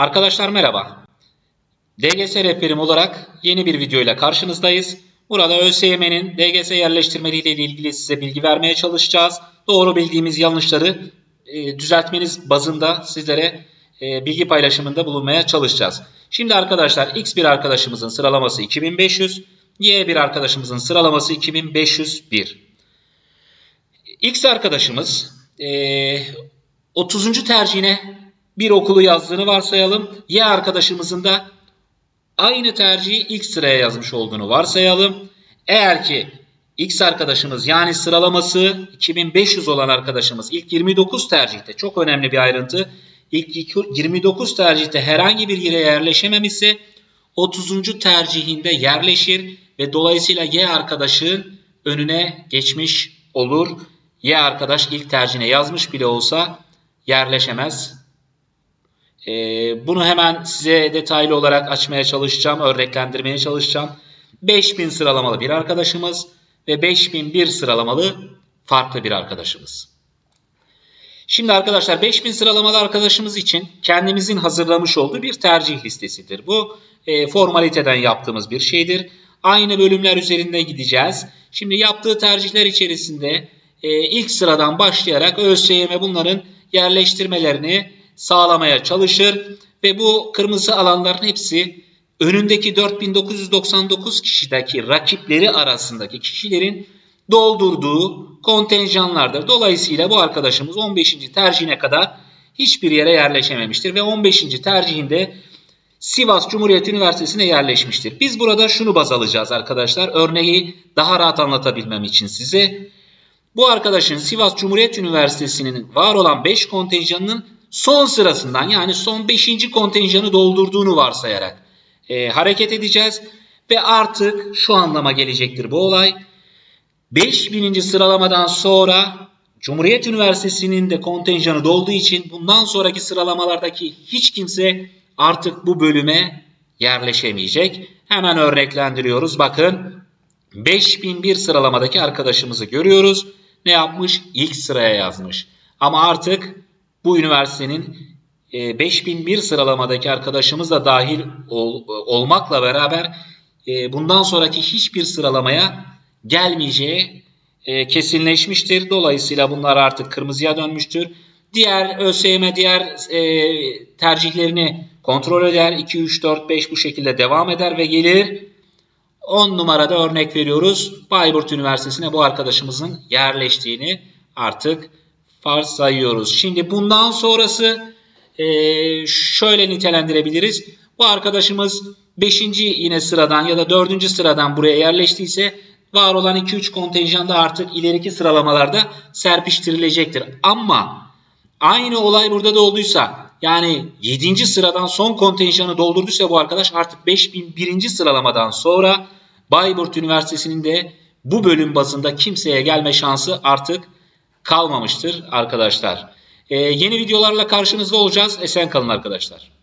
Arkadaşlar merhaba. DGS rehberim olarak yeni bir video ile karşınızdayız. Burada ÖSYM'nin DGS yerleştirmeleriyle ilgili size bilgi vermeye çalışacağız. Doğru bildiğimiz yanlışları e, düzeltmeniz bazında sizlere e, bilgi paylaşımında bulunmaya çalışacağız. Şimdi arkadaşlar X bir arkadaşımızın sıralaması 2500, Y bir arkadaşımızın sıralaması 2501. X arkadaşımız e, 30. tercihine bir okulu yazdığını varsayalım. Y arkadaşımızın da aynı tercihi ilk sıraya yazmış olduğunu varsayalım. Eğer ki X arkadaşımız yani sıralaması 2500 olan arkadaşımız ilk 29 tercihte çok önemli bir ayrıntı. İlk 29 tercihte herhangi bir yere yerleşememişse 30. tercihinde yerleşir ve dolayısıyla Y arkadaşın önüne geçmiş olur. Y arkadaş ilk tercihine yazmış bile olsa yerleşemez. Ee, bunu hemen size detaylı olarak açmaya çalışacağım, örneklendirmeye çalışacağım. 5000 sıralamalı bir arkadaşımız ve 5001 sıralamalı farklı bir arkadaşımız. Şimdi arkadaşlar 5000 sıralamalı arkadaşımız için kendimizin hazırlamış olduğu bir tercih listesidir. Bu e, formaliteden yaptığımız bir şeydir. Aynı bölümler üzerinde gideceğiz. Şimdi yaptığı tercihler içerisinde e, ilk sıradan başlayarak ÖSYM bunların yerleştirmelerini sağlamaya çalışır ve bu kırmızı alanların hepsi önündeki 4999 kişideki rakipleri arasındaki kişilerin doldurduğu kontenjanlardır. Dolayısıyla bu arkadaşımız 15. tercihine kadar hiçbir yere yerleşememiştir ve 15. tercihinde Sivas Cumhuriyet Üniversitesi'ne yerleşmiştir. Biz burada şunu baz alacağız arkadaşlar. Örneği daha rahat anlatabilmem için size. Bu arkadaşın Sivas Cumhuriyet Üniversitesi'nin var olan 5 kontenjanının son sırasından yani son 5. kontenjanı doldurduğunu varsayarak e, hareket edeceğiz. Ve artık şu anlama gelecektir bu olay. 5000. sıralamadan sonra Cumhuriyet Üniversitesi'nin de kontenjanı dolduğu için bundan sonraki sıralamalardaki hiç kimse artık bu bölüme yerleşemeyecek. Hemen örneklendiriyoruz. Bakın 5001 sıralamadaki arkadaşımızı görüyoruz. Ne yapmış? İlk sıraya yazmış. Ama artık bu üniversitenin 5001 sıralamadaki arkadaşımız da dahil ol, olmakla beraber e, bundan sonraki hiçbir sıralamaya gelmeyeceği e, kesinleşmiştir. Dolayısıyla bunlar artık kırmızıya dönmüştür. Diğer ÖSYM diğer e, tercihlerini kontrol eder. 2, 3, 4, 5 bu şekilde devam eder ve gelir. 10 numarada örnek veriyoruz. Bayburt Üniversitesi'ne bu arkadaşımızın yerleştiğini artık varsayıyoruz. Şimdi bundan sonrası e, şöyle nitelendirebiliriz. Bu arkadaşımız 5. yine sıradan ya da 4. sıradan buraya yerleştiyse var olan 2-3 kontenjanda artık ileriki sıralamalarda serpiştirilecektir. Ama aynı olay burada da olduysa yani 7. sıradan son kontenjanı doldurduysa bu arkadaş artık 5001. sıralamadan sonra Bayburt Üniversitesi'nin de bu bölüm bazında kimseye gelme şansı artık kalmamıştır arkadaşlar. Ee, yeni videolarla karşınızda olacağız. Esen kalın arkadaşlar.